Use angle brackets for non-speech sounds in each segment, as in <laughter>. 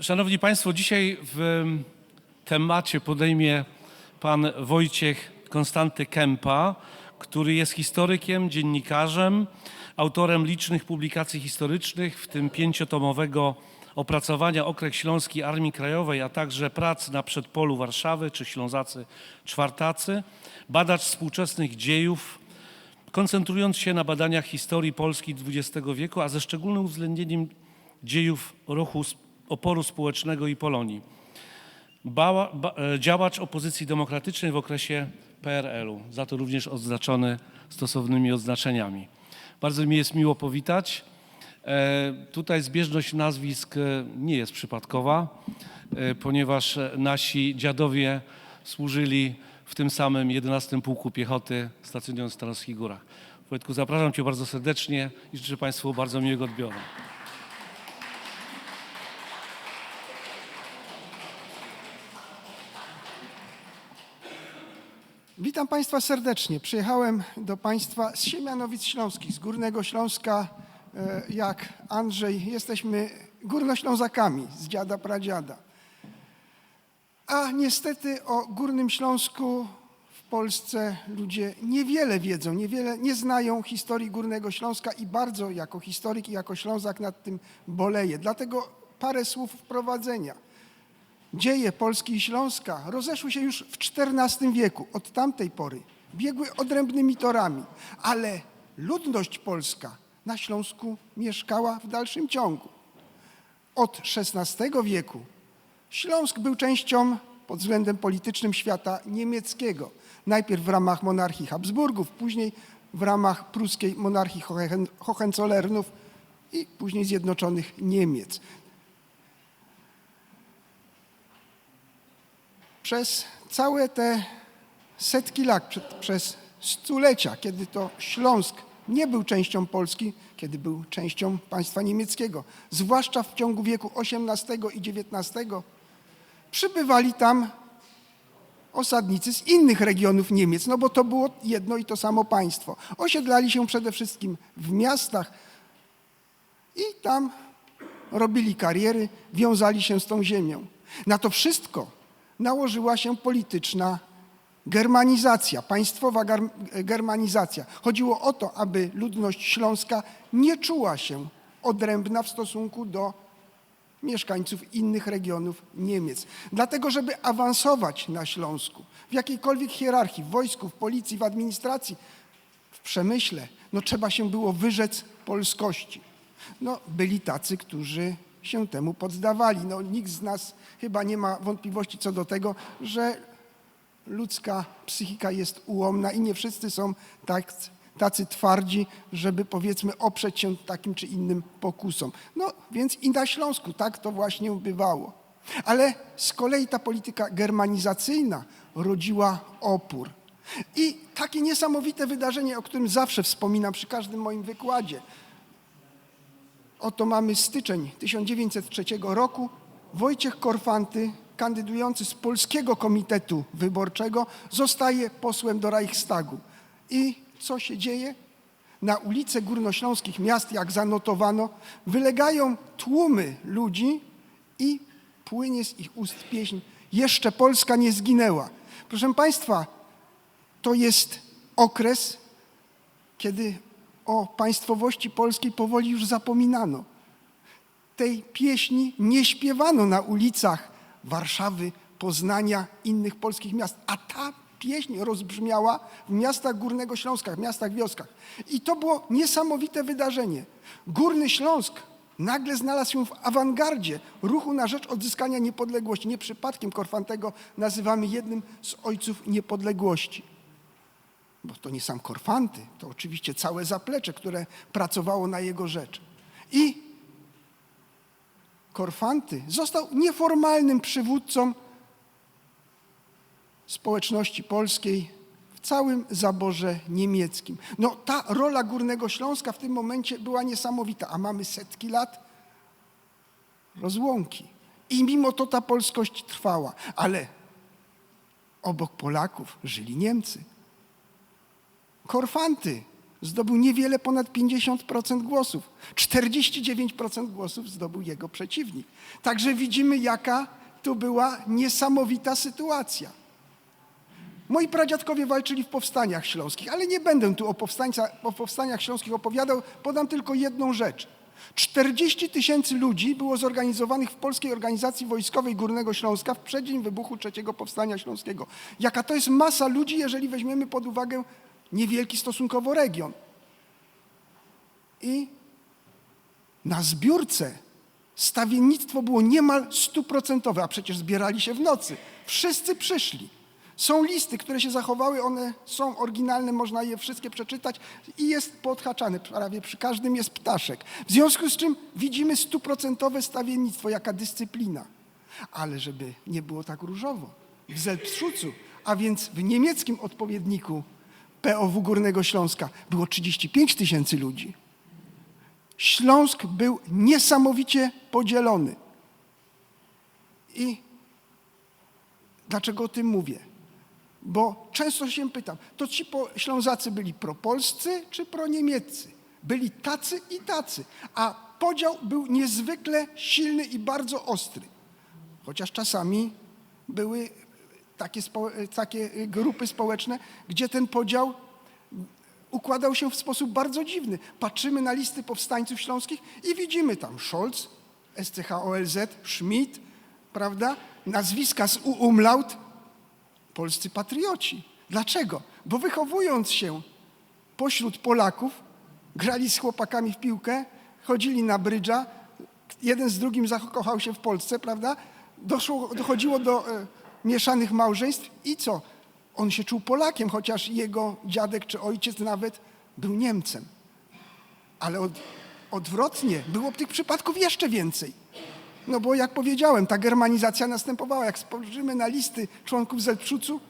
Szanowni Państwo, dzisiaj w temacie podejmie pan Wojciech Konstanty Kępa, który jest historykiem, dziennikarzem, autorem licznych publikacji historycznych, w tym pięciotomowego opracowania Okręg Śląski Armii Krajowej, a także prac na przedpolu Warszawy czy Ślązacy Czwartacy, badacz współczesnych dziejów, koncentrując się na badaniach historii Polski XX wieku, a ze szczególnym uwzględnieniem dziejów ruchu oporu społecznego i Polonii. Bała, ba, e, działacz opozycji demokratycznej w okresie PRL-u, za to również odznaczony stosownymi odznaczeniami. Bardzo mi jest miło powitać. E, Tutaj zbieżność nazwisk e, nie jest przypadkowa, e, ponieważ e, nasi dziadowie służyli w tym samym 11 Pułku Piechoty stacjonując w Stanowskich Górach. Wojtku, zapraszam Cię bardzo serdecznie i życzę Państwu bardzo miłego odbioru. Witam Państwa serdecznie. Przyjechałem do Państwa z Siemianowic Śląskich, z Górnego Śląska. E, Jak Andrzej, jesteśmy górnoślązakami z dziada pradziada. A niestety o Górnym Śląsku w Polsce ludzie niewiele wiedzą, niewiele nie znają historii Górnego Śląska i bardzo jako historyk i jako Ślązak nad tym boleję. Dlatego parę słów wprowadzenia. Dzieje Polski i Śląska rozeszły się już w XIV wieku. Od tamtej pory biegły odrębnymi torami, ale ludność polska na Śląsku mieszkała w dalszym ciągu. Od XVI wieku Śląsk był częścią pod względem politycznym świata niemieckiego. Najpierw w ramach monarchii Habsburgów, później w ramach pruskiej monarchii Hohen- Hohenzollernów i później Zjednoczonych Niemiec. Przez całe te setki lat, przez stulecia, kiedy to Śląsk nie był częścią Polski, kiedy był częścią państwa niemieckiego, zwłaszcza w ciągu wieku XVIII i XIX, przybywali tam osadnicy z innych regionów Niemiec, no bo to było jedno i to samo państwo. Osiedlali się przede wszystkim w miastach i tam robili kariery, wiązali się z tą ziemią. Na to wszystko nałożyła się polityczna germanizacja, państwowa germanizacja. Chodziło o to, aby ludność śląska nie czuła się odrębna w stosunku do mieszkańców innych regionów Niemiec. Dlatego, żeby awansować na Śląsku, w jakiejkolwiek hierarchii, w wojsku, w policji, w administracji, w przemyśle, no trzeba się było wyrzec polskości. No, byli tacy, którzy się temu poddawali. No, nikt z nas chyba nie ma wątpliwości co do tego, że ludzka psychika jest ułomna i nie wszyscy są tak, tacy twardzi, żeby powiedzmy oprzeć się takim czy innym pokusom. No więc i na Śląsku tak to właśnie bywało. Ale z kolei ta polityka germanizacyjna rodziła opór. I takie niesamowite wydarzenie, o którym zawsze wspominam przy każdym moim wykładzie. Oto mamy styczeń 1903 roku. Wojciech Korfanty, kandydujący z Polskiego Komitetu Wyborczego, zostaje posłem do Reichstagu. I co się dzieje? Na ulice górnośląskich miast, jak zanotowano, wylegają tłumy ludzi i płynie z ich ust pieśń Jeszcze Polska nie zginęła. Proszę Państwa, to jest okres, kiedy o państwowości polskiej powoli już zapominano. Tej pieśni nie śpiewano na ulicach Warszawy, Poznania, innych polskich miast, a ta pieśń rozbrzmiała w miastach Górnego Śląska, w miastach, wioskach. I to było niesamowite wydarzenie. Górny Śląsk nagle znalazł się w awangardzie ruchu na rzecz odzyskania niepodległości. Nie przypadkiem Korfantego nazywamy jednym z ojców niepodległości bo to nie sam Korfanty, to oczywiście całe zaplecze, które pracowało na jego rzecz. I Korfanty został nieformalnym przywódcą społeczności polskiej w całym zaborze niemieckim. No ta rola Górnego Śląska w tym momencie była niesamowita, a mamy setki lat rozłąki. I mimo to ta polskość trwała, ale obok Polaków żyli Niemcy. Korfanty zdobył niewiele ponad 50% głosów. 49% głosów zdobył jego przeciwnik. Także widzimy, jaka tu była niesamowita sytuacja. Moi pradziadkowie walczyli w powstaniach śląskich, ale nie będę tu o, o powstaniach śląskich opowiadał, podam tylko jedną rzecz. 40 tysięcy ludzi było zorganizowanych w Polskiej Organizacji Wojskowej Górnego Śląska w przeddzień wybuchu trzeciego Powstania Śląskiego. Jaka to jest masa ludzi, jeżeli weźmiemy pod uwagę niewielki stosunkowo region. I na zbiórce stawiennictwo było niemal stuprocentowe, a przecież zbierali się w nocy. Wszyscy przyszli. Są listy, które się zachowały, one są oryginalne, można je wszystkie przeczytać i jest podhaczane, prawie przy każdym jest ptaszek. W związku z czym widzimy stuprocentowe stawiennictwo, jaka dyscyplina. Ale żeby nie było tak różowo, w Zelpszucu, a więc w niemieckim odpowiedniku POW Górnego Śląska było 35 tysięcy ludzi. Śląsk był niesamowicie podzielony. I dlaczego o tym mówię? Bo często się pytam, to ci Ślązacy byli propolscy czy proniemieccy? Byli tacy i tacy, a podział był niezwykle silny i bardzo ostry. Chociaż czasami były takie, takie grupy społeczne, gdzie ten podział układał się w sposób bardzo dziwny. Patrzymy na listy powstańców śląskich i widzimy tam Scholz, SCH-OLZ, Schmidt, prawda? Nazwiska z umlaut, polscy patrioci. Dlaczego? Bo wychowując się pośród Polaków, grali z chłopakami w piłkę, chodzili na brydża, jeden z drugim zakochał się w Polsce, prawda? Doszło, dochodziło do e, mieszanych małżeństw i co? On się czuł Polakiem, chociaż jego dziadek czy ojciec nawet był Niemcem. Ale od, odwrotnie, było tych przypadków jeszcze więcej. No bo jak powiedziałem, ta germanizacja następowała. Jak spojrzymy na listy członków Zelpszucu,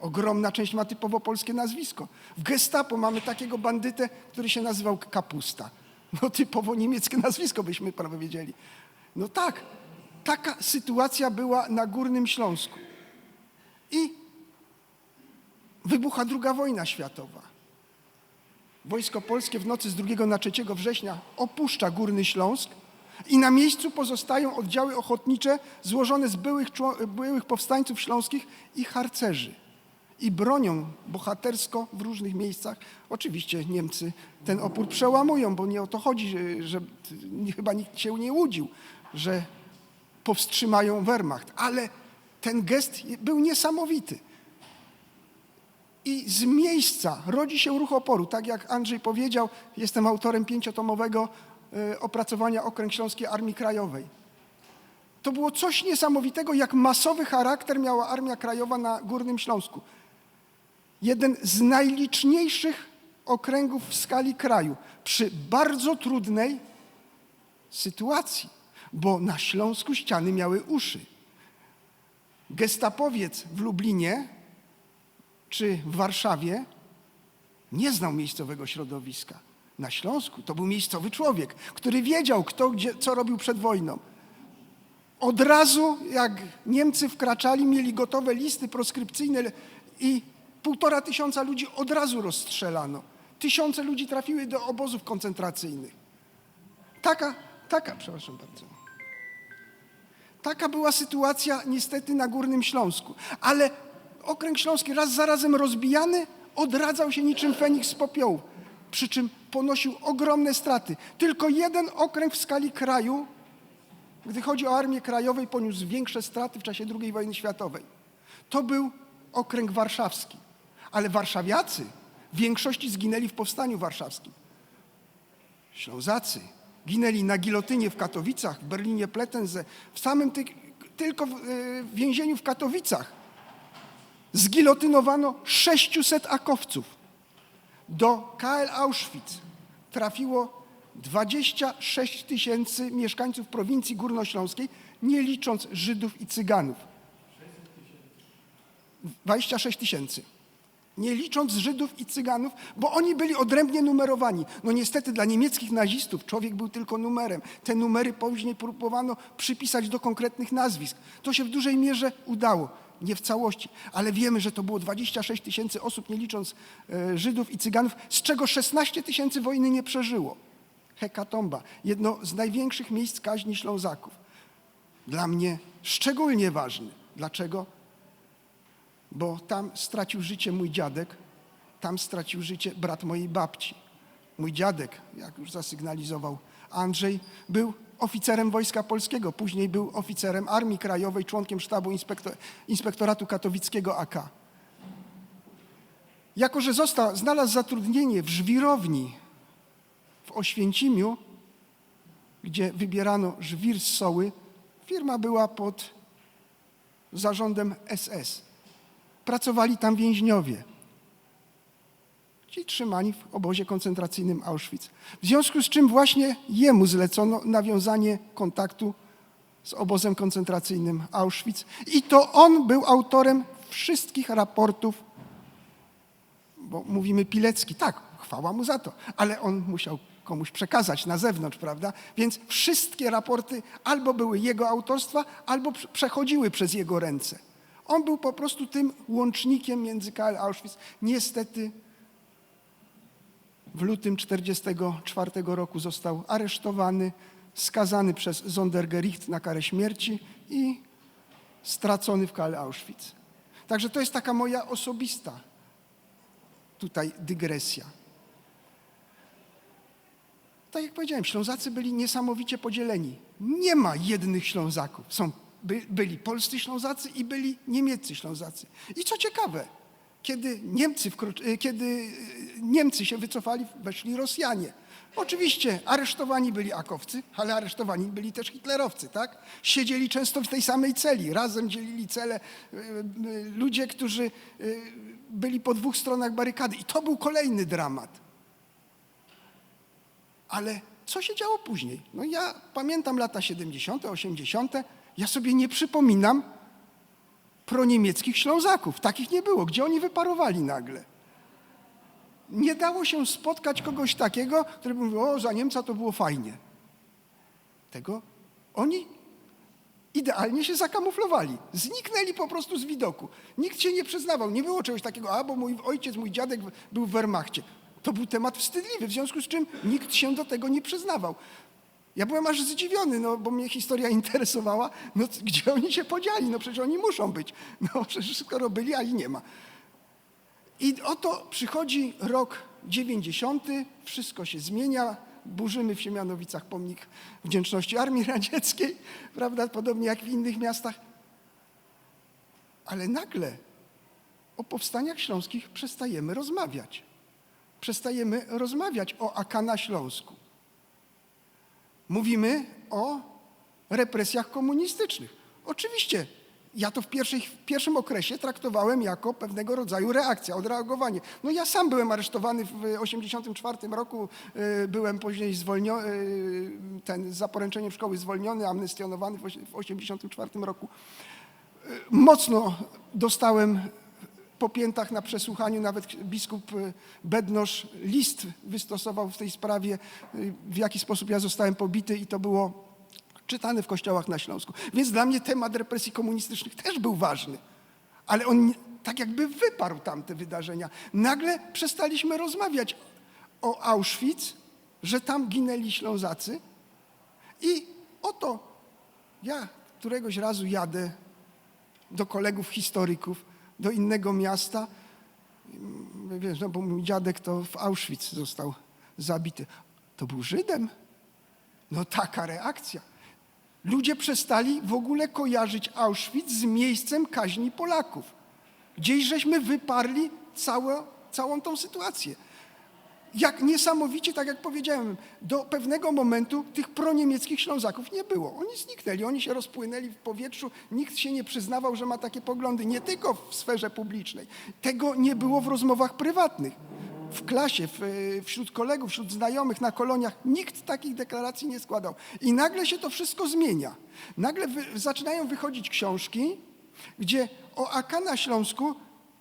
ogromna część ma typowo polskie nazwisko. W gestapo mamy takiego bandytę, który się nazywał Kapusta. No typowo niemieckie <laughs> nazwisko byśmy prawie wiedzieli. No tak, taka sytuacja była na Górnym Śląsku. I wybucha II wojna światowa. Wojsko polskie w nocy z 2 na 3 września opuszcza Górny Śląsk i na miejscu pozostają oddziały ochotnicze złożone z byłych, byłych powstańców śląskich i harcerzy. I bronią bohatersko w różnych miejscach. Oczywiście Niemcy ten opór przełamują, bo nie o to chodzi, że, że chyba nikt się nie łudził, że powstrzymają Wehrmacht. Ale ten gest był niesamowity. I z miejsca rodzi się ruch oporu. Tak jak Andrzej powiedział, jestem autorem pięciotomowego e, opracowania Okręg Śląskiej Armii Krajowej. To było coś niesamowitego, jak masowy charakter miała Armia Krajowa na Górnym Śląsku. Jeden z najliczniejszych okręgów w skali kraju przy bardzo trudnej sytuacji, bo na Śląsku ściany miały uszy. Gestapowiec w Lublinie czy w Warszawie nie znał miejscowego środowiska. Na Śląsku to był miejscowy człowiek, który wiedział, kto gdzie, co robił przed wojną. Od razu, jak Niemcy wkraczali, mieli gotowe listy proskrypcyjne i półtora tysiąca ludzi od razu rozstrzelano. Tysiące ludzi trafiły do obozów koncentracyjnych. Taka, taka, przepraszam bardzo. Taka była sytuacja niestety na Górnym Śląsku. Ale Okręg Śląski raz za razem rozbijany odradzał się niczym Feniks z popiołu. Przy czym ponosił ogromne straty. Tylko jeden okręg w skali kraju, gdy chodzi o Armię Krajową, poniósł większe straty w czasie II wojny światowej. To był okręg warszawski. Ale warszawiacy w większości zginęli w powstaniu warszawskim. Ślązacy ginęli na gilotynie w Katowicach, w Berlinie Plettense, w samym ty, tylko w, e, w więzieniu w Katowicach zgilotynowano 600 akowców. Do KL Auschwitz trafiło 26 tysięcy mieszkańców prowincji górnośląskiej, nie licząc Żydów i Cyganów. 26 tysięcy. Nie licząc Żydów i Cyganów, bo oni byli odrębnie numerowani. No niestety dla niemieckich nazistów człowiek był tylko numerem. Te numery później próbowano przypisać do konkretnych nazwisk. To się w dużej mierze udało. nie w całości, ale wiemy, że to było 26 tysięcy osób, nie licząc e, Żydów i Cyganów, z czego 16 tysięcy wojny nie przeżyło. Hekatomba, jedno z największych miejsc kaźni Ślązaków. Dla mnie szczególnie ważny. Dlaczego? Bo tam stracił życie mój dziadek, tam stracił życie brat mojej babci. Mój dziadek, jak już zasygnalizował Andrzej, był oficerem Wojska Polskiego, później był oficerem Armii Krajowej, członkiem sztabu inspektor, Inspektoratu Katowickiego AK. Jako, że został, znalazł zatrudnienie w żwirowni w Oświęcimiu, gdzie wybierano żwir z soły, firma była pod zarządem SS. Pracowali tam więźniowie ci trzymani w obozie koncentracyjnym Auschwitz. W związku z czym właśnie jemu zlecono nawiązanie kontaktu z obozem koncentracyjnym Auschwitz i to on był autorem wszystkich raportów, bo mówimy Pilecki, tak, chwała mu za to, ale on musiał komuś przekazać na zewnątrz, prawda? Więc wszystkie raporty albo były jego autorstwa, albo prze- przechodziły przez jego ręce. On był po prostu tym łącznikiem między KL Auschwitz. Niestety w lutym 1944 roku został aresztowany, skazany przez Sondergericht na karę śmierci i stracony w KL Auschwitz. Także to jest taka moja osobista tutaj dygresja. Tak jak powiedziałem, Ślązacy byli niesamowicie podzieleni. Nie ma jednych Ślązaków. Są, by, byli polscy Ślązacy i byli niemieccy Ślązacy. I co ciekawe, kiedy Niemcy, y, kiedy y, Niemcy się wycofali, weszli Rosjanie. Oczywiście aresztowani byli akowcy, ale aresztowani byli też hitlerowcy, tak? Siedzieli często w tej samej celi, razem dzielili cele y, ludzie, którzy byli po dwóch stronach barykady. I to był kolejny dramat. Ale co się działo później? No ja pamiętam lata 70., 80., ja sobie nie przypominam proniemieckich Ślązaków. Takich nie było. Gdzie oni wyparowali nagle? Nie dało się spotkać kogoś takiego, który mówił, o, za Niemca to było fajnie. Tego oni idealnie się zakamuflowali. Zniknęli po prostu z widoku. Nikt się nie przyznawał. Nie było czegoś takiego, a bo mój ojciec, mój dziadek był w Wehrmachcie. To był temat wstydliwy, w związku z czym nikt się do tego nie przyznawał. Ja byłem aż zdziwiony, no, bo mnie historia <laughs> interesowała. No, gdzie oni się podzieli? No przecież oni muszą być. No <laughs> przecież skoro byli, a i nie ma. I oto przychodzi rok 90, wszystko się zmienia. Burzymy w Siemianowicach pomnik wdzięczności Armii <laughs> Radzieckiej, prawda, podobnie jak w innych miastach. Ale nagle o powstaniach śląskich przestajemy rozmawiać. Przestajemy rozmawiać o AK na Śląsku. Mówimy o represjach komunistycznych. Oczywiście, ja to w, w pierwszym okresie traktowałem jako pewnego rodzaju reakcja, odreagowanie. No ja sam byłem aresztowany w 1984 roku, y, byłem później zwolniony, ten za poręczeniem szkoły zwolniony, amnestionowany w 1984 roku. Y, Mocno dostałem po piętach na przesłuchaniu, nawet biskup y, Bednosz list wystosował w tej sprawie, y, w jaki sposób ja zostałem pobity i to było czytane w kościołach na Śląsku. Więc dla mnie temat represji komunistycznych też był ważny, ale on tak jakby wyparł tamte wydarzenia. Nagle przestaliśmy rozmawiać o Auschwitz, że tam ginęli Ślązacy i oto ja któregoś razu jadę do kolegów historyków, do innego miasta. Mm, Wiesz, no bo mój dziadek to w Auschwitz został zabity. To był Żydem. No taka reakcja. Ludzie przestali w ogóle kojarzyć Auschwitz z miejscem kaźni Polaków. Gdzieś żeśmy wyparli całe, całą tą sytuację. Jak niesamowicie, tak jak powiedziałem, do pewnego momentu tych proniemieckich Ślązaków nie było. Oni zniknęli, oni się rozpłynęli w powietrzu, nikt się nie przyznawał, że ma takie poglądy, nie tylko w sferze publicznej. Tego nie było w rozmowach prywatnych. W klasie, w, wśród kolegów, wśród znajomych, na koloniach nikt takich deklaracji nie składał. I nagle się to wszystko zmienia. Nagle wy, zaczynają wychodzić książki, gdzie o AK na Śląsku,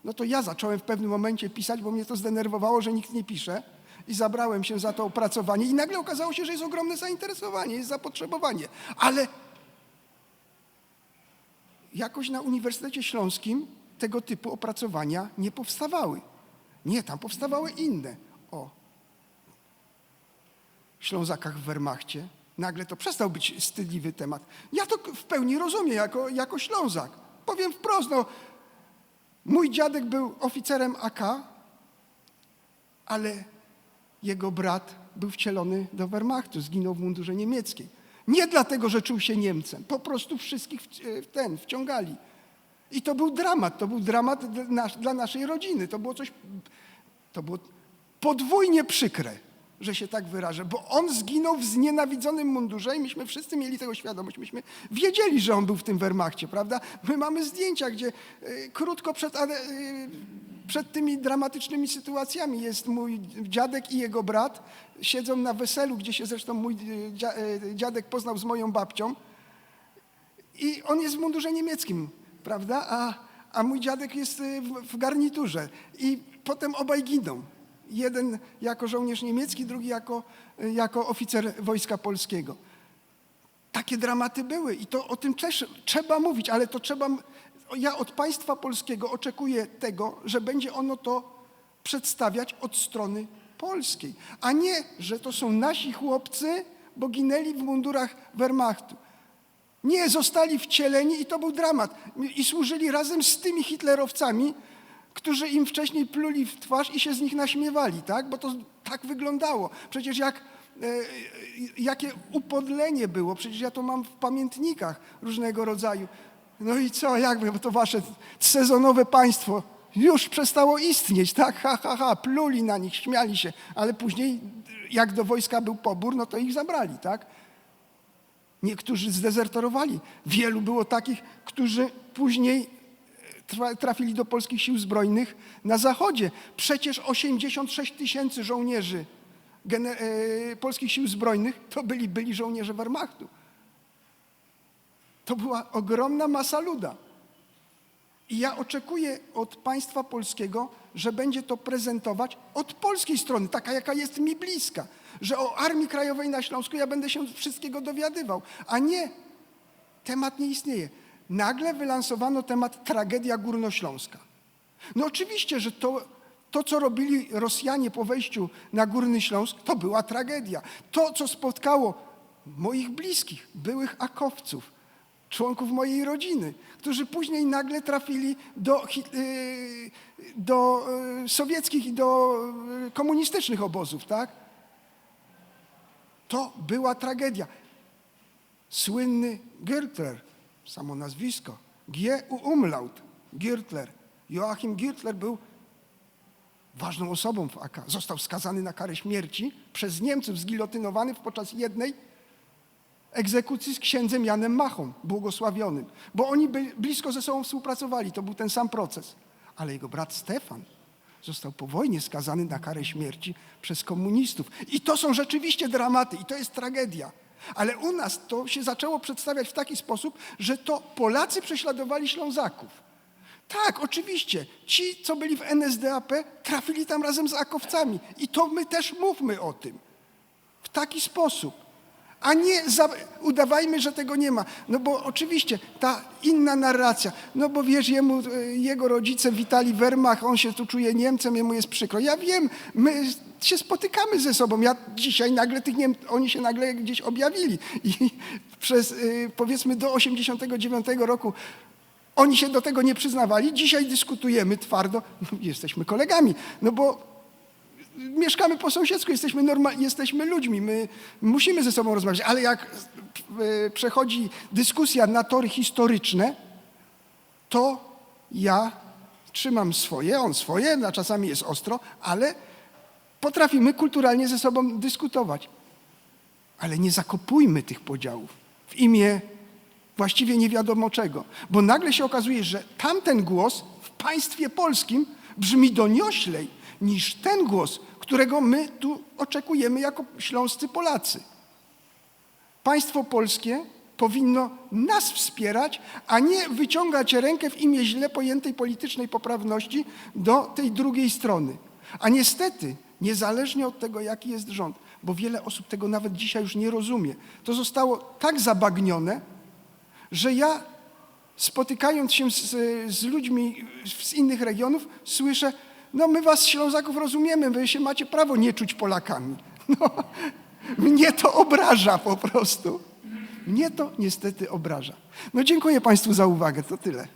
no to ja zacząłem w pewnym momencie pisać, bo mnie to zdenerwowało, że nikt nie pisze. I zabrałem się za to opracowanie. I nagle okazało się, że jest ogromne zainteresowanie, jest zapotrzebowanie. Ale jakoś na Uniwersytecie Śląskim tego typu opracowania nie powstawały. Nie, tam powstawały inne. O Ślązakach w Wehrmachcie. Nagle to przestał być wstydliwy temat. Ja to w pełni rozumiem jako, jako Ślązak. Powiem wprost, no, mój dziadek był oficerem AK, ale jego brat był wcielony do Wehrmachtu, zginął w mundurze niemieckiej. Nie dlatego, że czuł się Niemcem, po prostu wszystkich w, w ten wciągali. I to był dramat, to był dramat dla naszej rodziny. To było coś, to było podwójnie przykre, że się tak wyrażę, bo on zginął w znienawidzonym mundurze i myśmy wszyscy mieli tego świadomość. Myśmy wiedzieli, że on był w tym Wehrmachcie, prawda? My mamy zdjęcia, gdzie y, krótko przed, y, przed tymi dramatycznymi sytuacjami jest mój dziadek i jego brat. Siedzą na weselu, gdzie się zresztą mój y, dzia- dziadek poznał z moją babcią. I on jest w mundurze niemieckim, prawda? A, a mój dziadek jest w garniturze. I potem obaj giną. Jeden jako żołnierz niemiecki, drugi jako, jako oficer Wojska Polskiego. Takie dramaty były i to o tym też trzeba mówić, ale to trzeba. Ja od państwa polskiego oczekuję tego, że będzie ono to przedstawiać od strony polskiej, a nie, że to są nasi chłopcy, bo ginęli w mundurach Wehrmachtu. Nie, zostali wcieleni i to był dramat. I służyli razem z tymi hitlerowcami, którzy im wcześniej pluli w twarz i się z nich naśmiewali, tak? Bo to tak wyglądało. Przecież jak, e, e, jakie upodlenie było, przecież ja to mam w pamiętnikach różnego rodzaju. No i co, jakby, to wasze sezonowe państwo już przestało istnieć, tak? Ha, ha, ha, pluli na nich, śmiali się, ale później jak do wojska był pobór, no to ich zabrali, tak? Niektórzy zdezerterowali. Wielu było takich, którzy później trafili do polskich sił zbrojnych na zachodzie. Przecież 86 tysięcy żołnierzy e, polskich sił zbrojnych to byli byli żołnierze Wehrmachtu. To była ogromna masa luda. I ja oczekuję od państwa polskiego, że będzie to prezentować od polskiej strony, taka jaka jest mi bliska, że o Armii Krajowej na Śląsku ja będę się wszystkiego dowiadywał, a nie temat nie istnieje. Nagle wylansowano temat tragedia górnośląska. No oczywiście, że to, to, co robili Rosjanie po wejściu na Górny Śląsk, to była tragedia. To, co spotkało moich bliskich, byłych akowców, członków mojej rodziny, którzy później nagle trafili do, yy, do yy, sowieckich i do yy, komunistycznych obozów, tak? To była tragedia. Słynny Gürtler, samo nazwisko, G. umlaut, Gürtler. Joachim Gürtler był ważną osobą w AK. Został skazany na karę śmierci przez Niemców, zgilotynowany podczas jednej egzekucji z księdzem Janem Machą, błogosławionym, bo oni blisko ze sobą współpracowali, to był ten sam proces. Ale jego brat Stefan został po wojnie skazany na karę śmierci przez komunistów. I to są rzeczywiście dramaty, i to jest tragedia. Ale u nas to się zaczęło przedstawiać w taki sposób, że to Polacy prześladowali Ślązaków. Tak, oczywiście. Ci, co byli w NSDAP, trafili tam razem z akowcami. I to my też mówmy o tym. W taki sposób. A nie za, udawajmy, że tego nie ma. No bo oczywiście ta inna narracja, no bo wiesz, jemu, e, jego rodzice witali Wehrmacht, on się tu czuje Niemcem, jemu jest przykro. Ja wiem, my się spotykamy ze sobą. Ja dzisiaj nagle tych Niem, oni się nagle gdzieś objawili. I <laughs> przez y, powiedzmy do 89 roku oni się do tego nie przyznawali. Dzisiaj dyskutujemy twardo, no, jesteśmy kolegami, no bo mieszkamy po sąsiedzku, jesteśmy, normal, jesteśmy ludźmi, my musimy ze sobą rozmawiać, ale jak e, przechodzi dyskusja na tory historyczne, to ja trzymam swoje, on swoje, a czasami jest ostro, ale potrafimy kulturalnie ze sobą dyskutować. Ale nie zakopujmy tych podziałów w imię właściwie nie wiadomo czego, bo nagle się okazuje, że tamten głos w państwie polskim brzmi donioślej niż ten głos, którego my tu oczekujemy jako śląscy Polacy. Państwo polskie powinno nas wspierać, a nie wyciągać rękę w imię źle pojętej politycznej poprawności do tej drugiej strony. A niestety, niezależnie od tego, jaki jest rząd, bo wiele osób tego nawet dzisiaj już nie rozumie, to zostało tak zabagnione, że ja spotykając się z, z ludźmi z innych regionów, słyszę, no my was Ślązaków rozumiemy, wy się macie prawo nie czuć Polakami. <laughs> No, mnie to obraża po prostu. Mnie to niestety obraża. No dziękuję Państwu za uwagę, to tyle.